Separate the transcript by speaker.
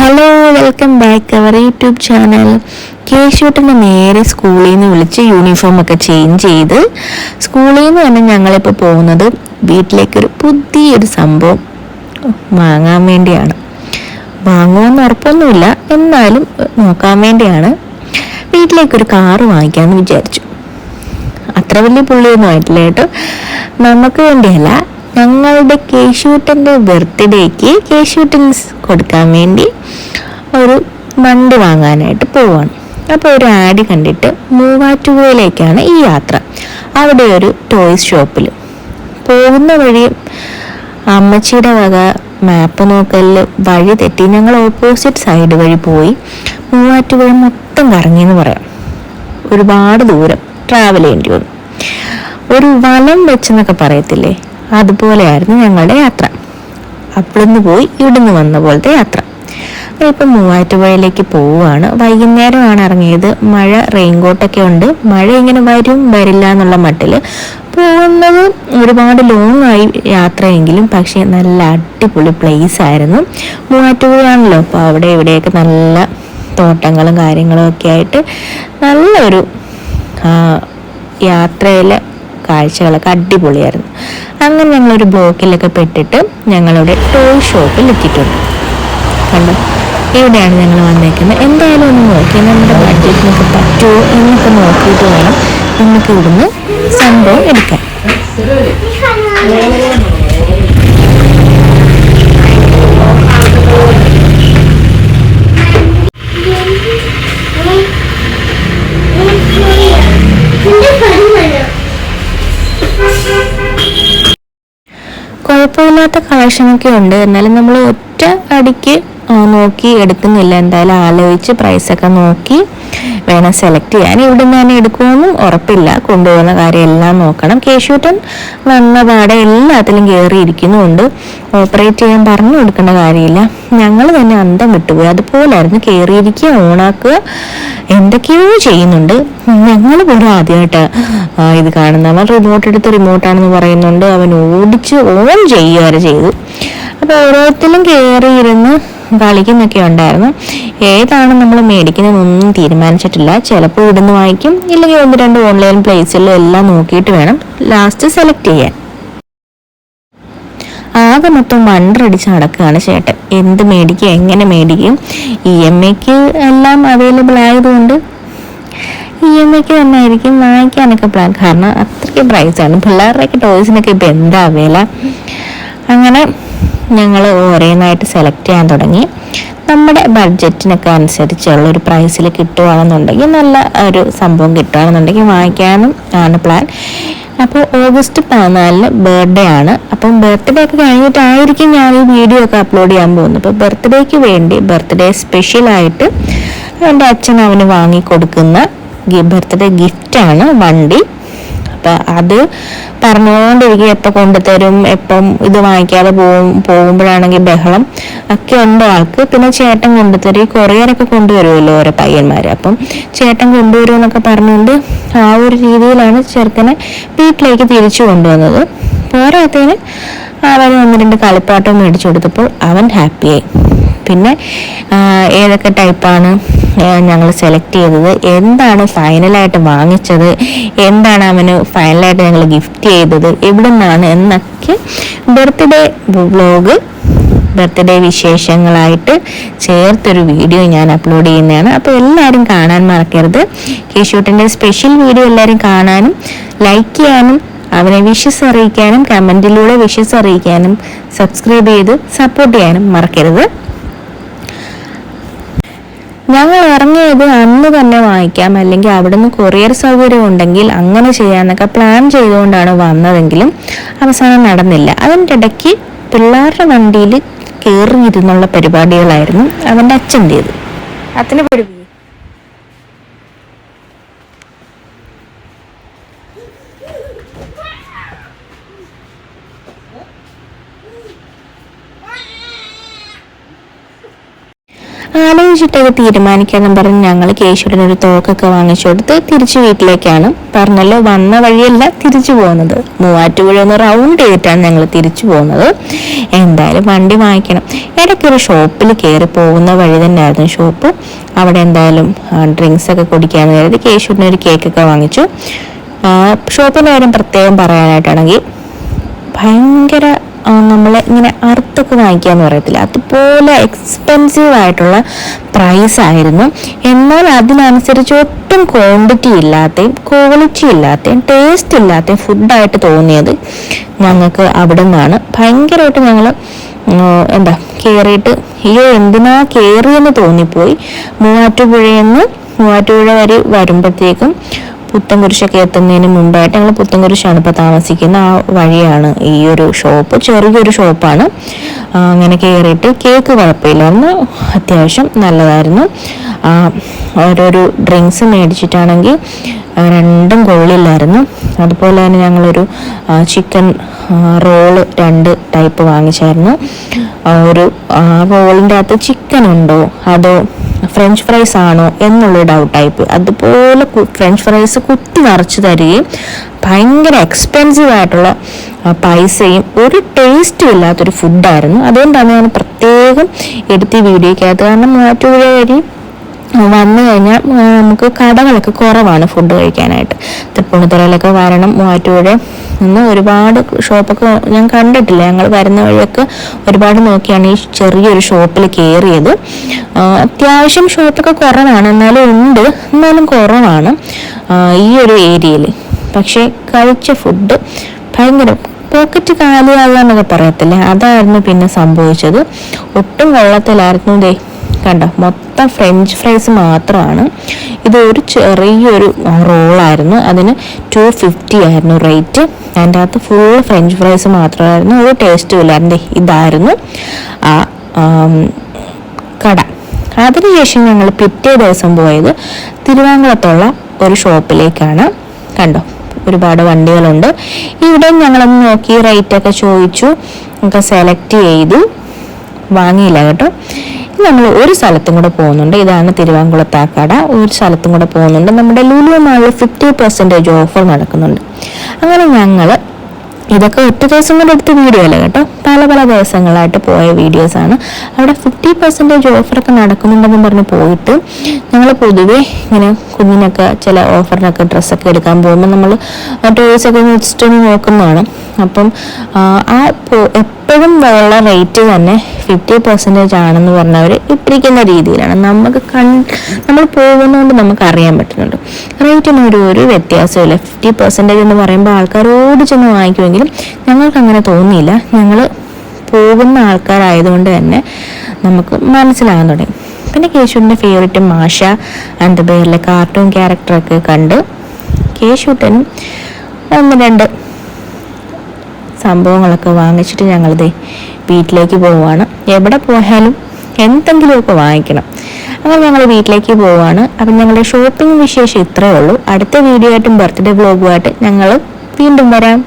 Speaker 1: Hello welcome back our YouTube channel കേശൂട്ടിനെ നേരെ സ്കൂളിൽ നിന്ന് വിളിച്ച് യൂണിഫോം ഒക്കെ ചേഞ്ച് ചെയ്ത് സ്കൂളിൽ നിന്ന് തന്നെ ഞങ്ങളിപ്പോൾ പോകുന്നത് വീട്ടിലേക്കൊരു പുതിയൊരു സംഭവം വാങ്ങാൻ വേണ്ടിയാണ്. വാങ്ങുമെന്ന് ഉറപ്പൊന്നുമില്ല എന്നാലും നോക്കാൻ വേണ്ടിയാണ്. വീട്ടിലേക്കൊരു കാറ് വാങ്ങിക്കാമെന്ന് വിചാരിച്ചു. അത്ര വലിയ പുള്ളിയൊന്നും ആയിട്ടില്ല കേട്ടോ. നമുക്ക് വേണ്ടിയല്ല ഞങ്ങളുടെ കേശൂട്ടന്റെ ബർത്ത്ഡേക്ക് കേശൂട്ടൻസ് കൊടുക്കാൻ വേണ്ടി ഒരു വണ്ടി വാങ്ങാനായിട്ട് പോവാണ്. അപ്പോൾ ഒരു ആഡ് കണ്ടിട്ട് മൂവാറ്റുപുഴയിലേക്കാണ് ഈ യാത്ര. അവിടെ ഒരു ടോയ്സ് ഷോപ്പിൽ പോകുന്ന വഴി അമ്മച്ചിയുടെ വക മാപ്പ് നോക്കലിൽ വഴി തെറ്റി ഞങ്ങൾ ഓപ്പോസിറ്റ് സൈഡ് വഴി പോയി. മൂവാറ്റുപുഴ മൊത്തം കറങ്ങിയെന്ന് പറയാം. ഒരുപാട് ദൂരം ട്രാവൽ ചെയ്യേണ്ടി വന്നു. ഒരു വലം വെച്ചെന്നൊക്കെ പറയത്തില്ലേ? അതുപോലെയായിരുന്നു ഞങ്ങളുടെ യാത്ര. അപ്പോഴൊന്ന് പോയി ഇവിടുന്ന് വന്ന പോലത്തെ യാത്ര. ഇപ്പം മൂവാറ്റുപുഴയിലേക്ക് പോവുകയാണ്. വൈകുന്നേരമാണ് ഇറങ്ങിയത്. മഴ റെയിൻകോട്ടൊക്കെ ഉണ്ട്. മഴ ഇങ്ങനെ വരും വരില്ല എന്നുള്ള മട്ടിൽ പോകുന്നത് ഒരുപാട് ലോങ് ആയി യാത്രയെങ്കിലും പക്ഷേ നല്ല അടിപൊളി പ്ലേസ് ആയിരുന്നു. മൂവാറ്റുപുഴയാണല്ലോ. അപ്പോൾ അവിടെ ഇവിടെയൊക്കെ നല്ല തോട്ടങ്ങളും കാര്യങ്ങളും ഒക്കെ ആയിട്ട് നല്ലൊരു യാത്രയിലെ കാഴ്ചകളൊക്കെ അടിപൊളിയായിരുന്നു. അങ്ങനെ ഞങ്ങളൊരു ബ്ലോക്കിലൊക്കെ പെട്ടിട്ട് ഞങ്ങളുടെ ടോയ് ഷോപ്പിൽ എത്തിയിട്ടുണ്ട്. കണ്ടോ? ഇവിടെയാണ് ഞങ്ങൾ വന്നേക്കുന്നത്. എന്തായാലും ഒന്ന് നോക്കി നമ്മുടെ ബഡ്ജറ്റിനൊക്കെ പറ്റുമോ എന്നൊക്കെ നോക്കിയിട്ട് വേണം നമുക്ക് ഇവിടുന്ന് സംഭവം എടുക്കാൻ. കുഴപ്പമില്ലാത്ത കളക്ഷനൊക്കെ ഉണ്ട്. എന്നാലും നമ്മൾ ഒറ്റ അടിക്ക് നോക്കി എടുക്കുന്നില്ല. എന്തായാലും ആലോചിച്ച് പ്രൈസൊക്കെ നോക്കി വേണം സെലക്ട് ചെയ്യാൻ. ഇവിടെ നിന്ന് തന്നെ എടുക്കുമെന്നും ഉറപ്പില്ല. കൊണ്ടുപോകുന്ന കാര്യം എല്ലാം നോക്കണം. കേശൂട്ടൻ വന്ന പാടെ എല്ലാത്തിലും കയറിയിരിക്കുന്നുണ്ട് ഓപ്പറേറ്റ് ചെയ്യാൻ പറഞ്ഞു കൊടുക്കേണ്ട കാര്യമില്ല. ഞങ്ങൾ തന്നെ അന്തം വിട്ടുപോയി. അതുപോലായിരുന്നു കയറിയിരിക്കുക ഓണാക്കുക. എന്തൊക്കെയോ ചെയ്യുന്നുണ്ട്. ഞങ്ങൾ പോലും ആദ്യമായിട്ട് ഇത് കാണുന്നത്. അവൻ റിമോട്ട് എടുത്ത് റിമോട്ടാണെന്ന് പറയുന്നുണ്ട്. അവൻ ഓടിച്ച് ഓൺ ചെയ്യുക വരെ ചെയ്തു അപ്പോൾ ഓരോരുത്തരും കയറിയിരുന്ന് കളിക്കുന്നൊക്കെ ഉണ്ടായിരുന്നു. ഏതാണ് നമ്മൾ മേടിക്കുന്നതെന്നൊന്നും തീരുമാനിച്ചിട്ടില്ല. ചിലപ്പോൾ ഇവിടുന്ന് വാങ്ങിക്കും. ഇല്ലെങ്കിൽ ഒന്ന് രണ്ട് ഓൺലൈൻ പ്ലേസിലും എല്ലാം നോക്കിയിട്ട് വേണം ലാസ്റ്റ് സെലക്ട് ചെയ്യാൻ. ആകെ മൊത്തം വണ്ടറടിച്ച് നടക്കുകയാണ് ചേട്ടൻ. എന്ത് മേടിക്കും എങ്ങനെ മേടിക്കും? ഇ എം ഐക്ക് എല്ലാം അവൈലബിൾ ആയതുകൊണ്ട് ഇ എം ഐക്ക് തന്നെ ആയിരിക്കും വാങ്ങിക്കാനൊക്കെ പ്ലാൻ കാരണം അത്രയ്ക്ക് പ്രൈസാണ് പിള്ളേരുടെയൊക്കെ ടോയ്സിനൊക്കെ ഇപ്പം എന്താ വില? അങ്ങനെ ഞങ്ങൾ ഓരോന്നായിട്ട് സെലക്ട് ചെയ്യാൻ തുടങ്ങി. നമ്മുടെ ബഡ്ജറ്റിനൊക്കെ അനുസരിച്ചുള്ള ഒരു പ്രൈസിൽ കിട്ടുകയാണെന്നുണ്ടെങ്കിൽ നല്ല ഒരു സംഭവം കിട്ടുകയാണെന്നുണ്ടെങ്കിൽ വാങ്ങിക്കാനും ആണ് പ്ലാൻ അപ്പോൾ ഓഗസ്റ്റ് പതിനാലിന് ബർത്ത്ഡേ ആണ്. അപ്പം ബർത്ത്ഡേ ഒക്കെ കഴിഞ്ഞിട്ടായിരിക്കും ഞാൻ ഈ വീഡിയോ ഒക്കെ അപ്ലോഡ് ചെയ്യാൻ പോകുന്നത്. അപ്പോൾ ബർത്ത്ഡേക്ക് വേണ്ടി ബർത്ത്ഡേ സ്പെഷ്യലായിട്ട് എന്റെ അച്ഛൻ അവന് വാങ്ങിക്കൊടുക്കുന്ന ബർത്ത്ഡേ ഗിഫ്റ്റാണ് വണ്ടി. അപ്പം അത് പറഞ്ഞുകൊണ്ടിരിക്കും എപ്പോൾ കൊണ്ടുതരും എപ്പം ഇത് വാങ്ങിക്കാതെ പോകും പോകുമ്പോഴാണെങ്കിൽ ബഹളം ഒക്കെ ഉണ്ട് ആൾക്ക്. പിന്നെ ചേട്ടൻ കൊണ്ടുതരും. ഈ കൊറിയറൊക്കെ കൊണ്ടുവരുമല്ലോ ഓരോ പയ്യന്മാർ അപ്പം ചേട്ടൻ കൊണ്ടുവരും എന്നൊക്കെ പറഞ്ഞുകൊണ്ട് ആ ഒരു രീതിയിലാണ് ചെറുക്കനെ വീട്ടിലേക്ക് തിരിച്ചു കൊണ്ടുവന്നത്. പോരാത്തതിന് അവൻ ഒന്ന് രണ്ട് കളിപ്പാട്ടം മേടിച്ചു കൊടുത്തപ്പോൾ അവൻ ഹാപ്പിയായി പിന്നെ ഏതൊക്കെ ടൈപ്പാണ് ഞങ്ങൾ സെലക്ട് ചെയ്തത് എന്താണ് ഫൈനലായിട്ട് വാങ്ങിച്ചത് എന്താണ് അവന് ഫൈനലായിട്ട് ഞങ്ങൾ ഗിഫ്റ്റ് ചെയ്തത് എവിടെ നിന്നാണ് എന്നൊക്കെ ബർത്ത്ഡേ വ്ലോഗ് ബർത്ത്ഡേ വിശേഷങ്ങളായിട്ട് ചേർത്തൊരു വീഡിയോ ഞാൻ അപ്ലോഡ് ചെയ്യുന്നതാണ്. അപ്പോൾ എല്ലാവരും കാണാൻ മറക്കരുത്. കേശൂട്ടിന്റെ സ്പെഷ്യൽ വീഡിയോ എല്ലാവരും കാണാനും ലൈക്ക് ചെയ്യാനും അവനെ വിഷസ് അറിയിക്കാനും കമന്റിലൂടെ വിഷസ് അറിയിക്കാനും സബ്സ്ക്രൈബ് ചെയ്ത് സപ്പോർട്ട് ചെയ്യാനും മറക്കരുത്. ഞങ്ങൾ ഇറങ്ങിയത് അന്ന് തന്നെ വാങ്ങിക്കാം. അല്ലെങ്കിൽ അവിടുന്ന് കൊറിയർ സൗകര്യം ഉണ്ടെങ്കിൽ അങ്ങനെ ചെയ്യാന്നൊക്കെ പ്ലാൻ ചെയ്തുകൊണ്ടാണ് വന്നതെങ്കിലും അവസാനം നടന്നില്ല. അതിന്റെ ഇടയ്ക്ക് പിള്ളേരുടെ വണ്ടിയിൽ കയറിയിരുന്നുള്ള പരിപാടികളായിരുന്നു അവന്റെ അച്ഛന്റേത്. അച്ഛനെ പഠിപ്പിക്കും ആലോചിച്ചിട്ടൊക്കെ തീരുമാനിക്കാന്ന് പറഞ്ഞ് ഞങ്ങൾ കേശുവിന് ഒരു തോക്കൊക്കെ വാങ്ങിച്ചു കൊടുത്ത് തിരിച്ച് വീട്ടിലേക്കാണ്. പറഞ്ഞല്ലോ വന്ന വഴിയല്ല തിരിച്ചു പോകുന്നത്. മൂവാറ്റുപുഴ ഒന്ന് റൗണ്ട് ചെയ്തിട്ടാണ് ഞങ്ങൾ തിരിച്ചു പോകുന്നത്. എന്തായാലും വണ്ടി വാങ്ങിക്കണം. ഇടയ്ക്കൊരു ഷോപ്പിൽ കയറി പോകുന്ന വഴി തന്നെയായിരുന്നു ഷോപ്പ്. അവിടെ എന്തായാലും ഡ്രിങ്ക്സ് ഒക്കെ കുടിക്കാന്ന് കരുതി കേശുവിന് ഒരു കേക്കൊക്കെ വാങ്ങിച്ചു. ഷോപ്പിന്റെ കാര്യം പ്രത്യേകം പറയാനായിട്ടാണെങ്കിൽ ഭയങ്കര നമ്മൾ ഇങ്ങനെ അറുത്തൊക്കെ വാങ്ങിക്കാന്ന് പറയത്തില്ല. അതുപോലെ എക്സ്പെൻസീവ് ആയിട്ടുള്ള പ്രൈസ് ആയിരുന്നു. എന്നാൽ അതിനനുസരിച്ച് ഒട്ടും ക്വാണ്ടിറ്റി ഇല്ലാത്തയും ക്വാളിറ്റി ഇല്ലാത്തയും ടേസ്റ്റ് ഇല്ലാത്തയും ഫുഡായിട്ട് തോന്നിയത് ഞങ്ങൾക്ക് അവിടെ നിന്നാണ് ഭയങ്കരമായിട്ട് ഞങ്ങൾ എന്താ കയറിയിട്ട് അയ്യോ എന്തിനാ കയറിയെന്ന് തോന്നിപ്പോയി. മൂവാറ്റുപുഴയിൽ നിന്ന് മൂവാറ്റുപുഴ വരെ വരുമ്പോഴത്തേക്കും പുത്തൻകുരിശൊക്കെ എത്തുന്നതിന് മുമ്പായിട്ട് ഞങ്ങൾ പുത്തൻകുരിശാണ് ഇപ്പോൾ താമസിക്കുന്ന ആ വഴിയാണ് ഈ ഒരു ഷോപ്പ്. ചെറിയൊരു ഷോപ്പാണ്. അങ്ങനെ കയറിയിട്ട് കേക്ക് കുഴപ്പമില്ലായിരുന്നു അത്യാവശ്യം നല്ലതായിരുന്നു. ഓരോരു ഡ്രിങ്ക്സ് മേടിച്ചിട്ടാണെങ്കിൽ രണ്ടും കൊള്ളില്ലായിരുന്നു. അതുപോലെ തന്നെ ഞങ്ങളൊരു ചിക്കൻ റോൾ രണ്ട് ടൈപ്പ് വാങ്ങിച്ചായിരുന്നു. ഒരു റോളിന്റെ അകത്ത് ചിക്കൻ ഉണ്ടോ? അതോ ഫ്രഞ്ച് ഫ്രൈസ് ആണോ എന്നുള്ള ഡൗട്ടായിപ്പോയി അതുപോലെ ഫ്രഞ്ച് ഫ്രൈസ് കുത്തി നിറച്ച് തരികയും ഭയങ്കര എക്സ്പെൻസീവ് ആയിട്ടുള്ള പൈസയും ഒരു ടേസ്റ്റും ഇല്ലാത്തൊരു ഫുഡായിരുന്നു അതുകൊണ്ടാണ് ഞാൻ പ്രത്യേകം എടുത്ത് വീഡിയോയ്ക്കകത്ത് കാരണം മാറ്റുകയായിരിക്കും വന്നു കഴിഞ്ഞാൽ നമുക്ക് കടകളൊക്കെ കുറവാണ് ഫുഡ് കഴിക്കാനായിട്ട്. തൃപ്പൂണിത്തുറയിലൊക്കെ വരണം മൂവാറ്റുപുഴ നിന്ന് ഒരുപാട് ഷോപ്പൊക്കെ ഞാൻ കണ്ടിട്ടില്ല. ഞങ്ങൾ വരുന്ന വഴിയൊക്കെ ഒരുപാട് നോക്കിയാണ് ഈ ചെറിയൊരു ഷോപ്പിൽ കയറിയത് അത്യാവശ്യം ഷോപ്പൊക്കെ കുറവാണ്. എന്നാലും ഉണ്ട്. എന്നാലും കുറവാണ് ഈ ഒരു ഏരിയയിൽ. പക്ഷേ കഴിച്ച ഫുഡ് ഭയങ്കര പോക്കറ്റ് കാലിയാകുക എന്നൊക്കെ പറയത്തില്ലേ? അതായിരുന്നു പിന്നെ സംഭവിച്ചത്. ഒട്ടും വെള്ളത്തിലായിരുന്നു ദേ കണ്ടോ മൊത്തം ഫ്രഞ്ച് ഫ്രൈസ് മാത്രമാണ്. ഇത് ഒരു ചെറിയൊരു റോളായിരുന്നു. അതിന് ടു ഫിഫ്റ്റി ആയിരുന്നു റേറ്റ് അതിന്റെ അകത്ത് ഫുൾ ഫ്രഞ്ച് ഫ്രൈസ് മാത്രമായിരുന്നു. ഒരു ടേസ്റ്റും ഇല്ലായിരുന്നു ഇതായിരുന്നു. ആ കട. അതിനുശേഷം ഞങ്ങൾ പിറ്റേ ദിവസം പോയത് തിരുവാങ്കുളത്തുള്ള ഒരു ഷോപ്പിലേക്കാണ് കണ്ടോ ഒരുപാട് വണ്ടികളുണ്ട്. ഇവിടെ ഞങ്ങളൊന്ന് നോക്കി റേറ്റൊക്കെ ചോദിച്ചു. ഒക്കെ സെലക്ട് ചെയ്തു. വാങ്ങിയില്ല കേട്ടോ. നമ്മൾ ഒരു സ്ഥലത്തും കൂടെ പോകുന്നുണ്ട്. ഇതാണ് തിരുവാങ്കുളത്താക്കട. ഒരു സ്ഥലത്തും കൂടെ പോകുന്നുണ്ട്. നമ്മുടെ ലുലു മാളിൽ ഫിഫ്റ്റി പെർസെന്റേജ് ഓഫർ നടക്കുന്നുണ്ട്. അങ്ങനെ ഞങ്ങൾ ഇതൊക്കെ ഒറ്റ ദിവസം കൊണ്ട് എടുത്ത വീഡിയോ അല്ല കേട്ടോ? പല പല ദിവസങ്ങളായിട്ട് പോയ വീഡിയോസാണ് അവിടെ ഫിഫ്റ്റി പെർസെന്റേജ് ഓഫറൊക്കെ നടക്കുന്നുണ്ടെന്ന് പറഞ്ഞ് പോയിട്ട് ഞങ്ങൾ പൊതുവേ ഇങ്ങനെ കുഞ്ഞിനൊക്കെ ചില ഓഫറിനൊക്കെ ഡ്രസ്സൊക്കെ എടുക്കാൻ പോകുമ്പോൾ നമ്മൾ ടോയ്സൊക്കെ വെച്ചിട്ട് നോക്കുന്നതാണ്. അപ്പം ആ എപ്പോഴും വെള്ള റേറ്റ് തന്നെ ഫിഫ്റ്റി പെർസെന്റേജ് ആണെന്ന് പറഞ്ഞവർ ഇട്ടിരിക്കുന്ന രീതിയിലാണ്. നമുക്ക് കൺ നമ്മൾ പോകുന്നതുകൊണ്ട് നമുക്ക് അറിയാൻ പറ്റുന്നുണ്ട്. റേറ്റിന് ഒരു ഒരു വ്യത്യാസമില്ല ഫിഫ്റ്റി പെർസെന്റേജ് എന്ന് പറയുമ്പോൾ ആൾക്കാരോട് ചെന്ന് വാങ്ങിക്കുമെങ്കിലും ഞങ്ങൾക്ക് അങ്ങനെ തോന്നിയില്ല. ഞങ്ങൾ പോകുന്ന ആൾക്കാരായതുകൊണ്ട് തന്നെ നമുക്ക് മനസ്സിലാകാൻ തുടങ്ങി. പിന്നെ കേശുവിന്റെ ഫേവറേറ്റ് മാഷ അതിന്റെ പേരിലെ കാർട്ടൂൺ ക്യാരക്ടറൊക്കെ കണ്ട് കേശുട്ടനും ഒന്ന് രണ്ട് സംഭവങ്ങളൊക്കെ വാങ്ങിച്ചിട്ട് ഞങ്ങളിത് വീട്ടിലേക്ക് പോവുകയാണ്. എവിടെ പോയാലും എന്തെങ്കിലുമൊക്കെ വാങ്ങിക്കണം. അങ്ങനെ ഞങ്ങൾ വീട്ടിലേക്ക് പോവുകയാണ്. അപ്പം ഞങ്ങളുടെ ഷോപ്പിംഗ് വിശേഷം ഇത്രയേ ഉള്ളൂ. അടുത്ത വീഡിയോ ആയിട്ടും ബർത്ത്ഡേ വ്ലോഗുമായിട്ട് ഞങ്ങൾ വീണ്ടും വരാം.